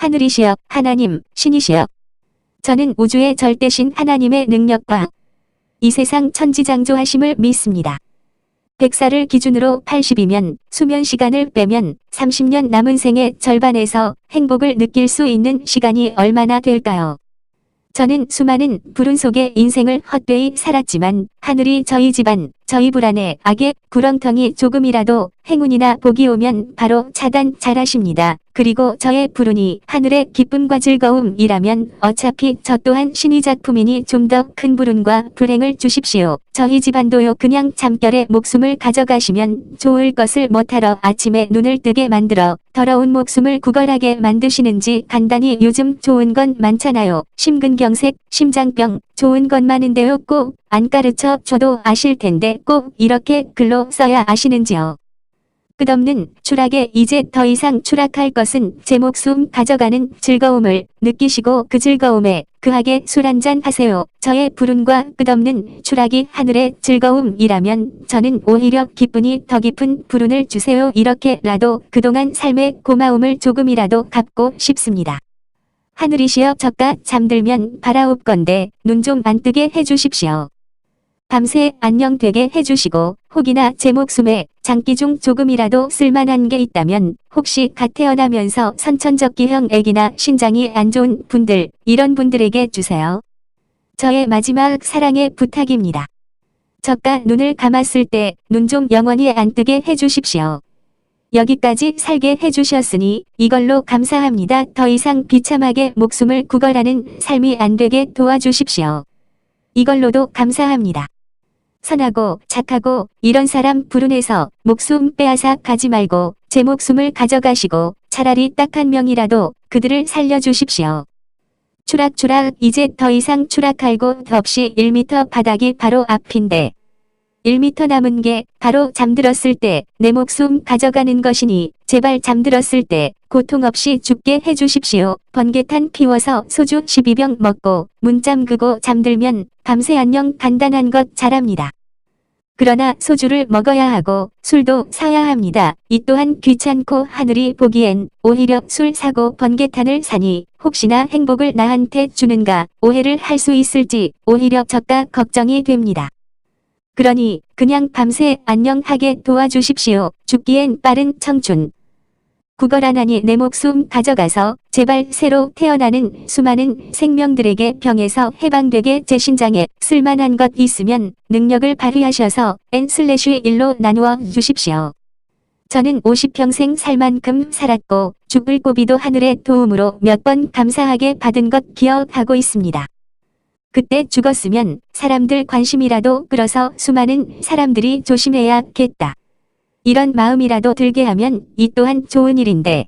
하늘이시여 하나님 신이시여 저는 우주의 절대신 하나님의 능력과 이 세상 천지장조하심을 믿습니다. 100살을 기준으로 80이면 수면 시간을 빼면 30년 남은 생의 절반에서 행복을 느낄 수 있는 시간이 얼마나 될까요? 저는 수많은 불운 속에 인생을 헛되이 살았지만 하늘이 저희 집안, 저희 불안에 악의 구렁텅이 조금이라도 행운이나 복이 오면 바로 차단 잘하십니다. 그리고 저의 불운이 하늘의 기쁨과 즐거움이라면 어차피 저 또한 신의 작품이니 좀 더 큰 불운과 불행을 주십시오. 저희 집안도요 그냥 잠결에 목숨을 가져가시면 좋을 것을 못하러 아침에 눈을 뜨게 만들어 더러운 목숨을 구걸하게 만드시는지 간단히 요즘 좋은 건 많잖아요. 심근경색, 심장병, 좋은 건 많은데요 꼭 안 가르쳐 줘도 아실 텐데 꼭 이렇게 글로 써야 아시는지요. 끝없는 추락에 이제 더 이상 추락할 것은 제 목숨 가져가는 즐거움을 느끼시고 그 즐거움에 그하게 술 한잔 하세요. 저의 불운과 끝없는 추락이 하늘의 즐거움이라면 저는 오히려 기분이 더 깊은 불운을 주세요. 이렇게라도 그동안 삶의 고마움을 조금이라도 갚고 싶습니다. 하늘이시여 저가 잠들면 바라옵건대 눈좀 안 뜨게 해주십시오. 밤새 안녕 되게 해주시고 혹이나 제 목숨에 장기 중 조금이라도 쓸만한 게 있다면 혹시 갓 태어나면서 선천적기형 애기나 신장이 안 좋은 분들 이런 분들에게 주세요. 저의 마지막 사랑의 부탁입니다. 저가 눈을 감았을 때 눈 좀 영원히 안 뜨게 해주십시오. 여기까지 살게 해주셨으니 이걸로 감사합니다. 더 이상 비참하게 목숨을 구걸하는 삶이 안 되게 도와주십시오. 이걸로도 감사합니다. 선하고 착하고 이런 사람 불운해서 목숨 빼앗아 가지 말고 제 목숨을 가져가시고 차라리 딱 한 명이라도 그들을 살려주십시오. 추락추락 이제 더 이상 추락할 곳 없이 1미터 바닥이 바로 앞인데 1미터 남은 게 바로 잠들었을 때 내 목숨 가져가는 것이니 제발 잠들었을 때 고통 없이 죽게 해주십시오. 번개탄 피워서 소주 12병 먹고 문 잠 그고 잠들면 밤새 안녕 간단한 것 잘합니다. 그러나 소주를 먹어야 하고 술도 사야 합니다. 이 또한 귀찮고 하늘이 보기엔 오히려 술 사고 번개탄을 사니 혹시나 행복을 나한테 주는가 오해를 할 수 있을지 오히려 저가 걱정이 됩니다. 그러니 그냥 밤새 안녕하게 도와주십시오. 죽기엔 빠른 청춘. 구걸하나니 내 목숨 가져가서 제발 새로 태어나는 수많은 생명들에게 병에서 해방되게 제 신장에 쓸만한 것 있으면 능력을 발휘하셔서 N/1로 나누어 주십시오. 저는 50평생 살 만큼 살았고 죽을 고비도 하늘의 도움으로 몇 번 감사하게 받은 것 기억하고 있습니다. 그때 죽었으면 사람들 관심이라도 끌어서 수많은 사람들이 조심해야겠다. 이런 마음이라도 들게 하면 이 또한 좋은 일인데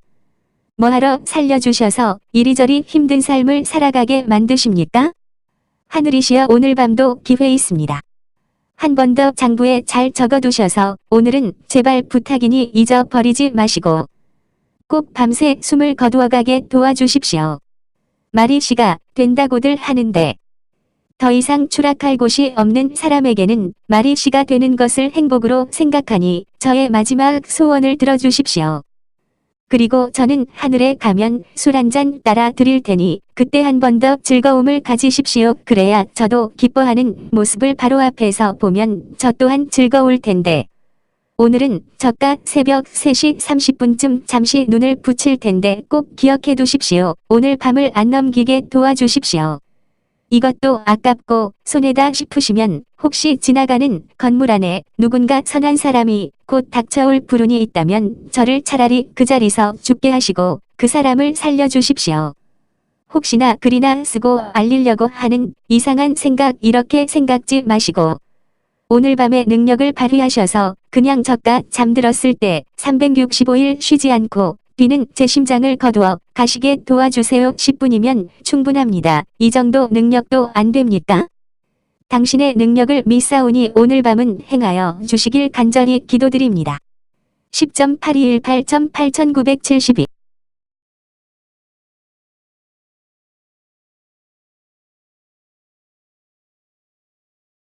뭐하러 살려주셔서 이리저리 힘든 삶을 살아가게 만드십니까? 하늘이시여 오늘 밤도 기회 있습니다. 한 번 더 장부에 잘 적어두셔서 오늘은 제발 부탁이니 잊어버리지 마시고 꼭 밤새 숨을 거두어가게 도와주십시오. 마리 씨가 된다고들 하는데 더 이상 추락할 곳이 없는 사람에게는 마리 씨가 되는 것을 행복으로 생각하니 저의 마지막 소원을 들어주십시오. 그리고 저는 하늘에 가면 술 한 잔 따라 드릴 테니 그때 한 번 더 즐거움을 가지십시오. 그래야 저도 기뻐하는 모습을 바로 앞에서 보면 저 또한 즐거울 텐데. 오늘은 저가 새벽 3시 30분쯤 잠시 눈을 붙일 텐데 꼭 기억해 두십시오. 오늘 밤을 안 넘기게 도와주십시오. 이것도 아깝고 손해다 싶으시면 혹시 지나가는 건물 안에 누군가 선한 사람이 곧 닥쳐올 불운이 있다면 저를 차라리 그 자리서 죽게 하시고 그 사람을 살려주십시오. 혹시나 글이나 쓰고 알리려고 하는 이상한 생각 이렇게 생각지 마시고 오늘 밤에 능력을 발휘하셔서 그냥 저가 잠들었을 때 365일 쉬지 않고 뛰는 제 심장을 거두어 가시게 도와주세요 10분이면 충분합니다. 이 정도 능력도 안 됩니까? 당신의 능력을 믿사오니 오늘 밤은 행하여 주시길 간절히 기도드립니다. 10.8218.8972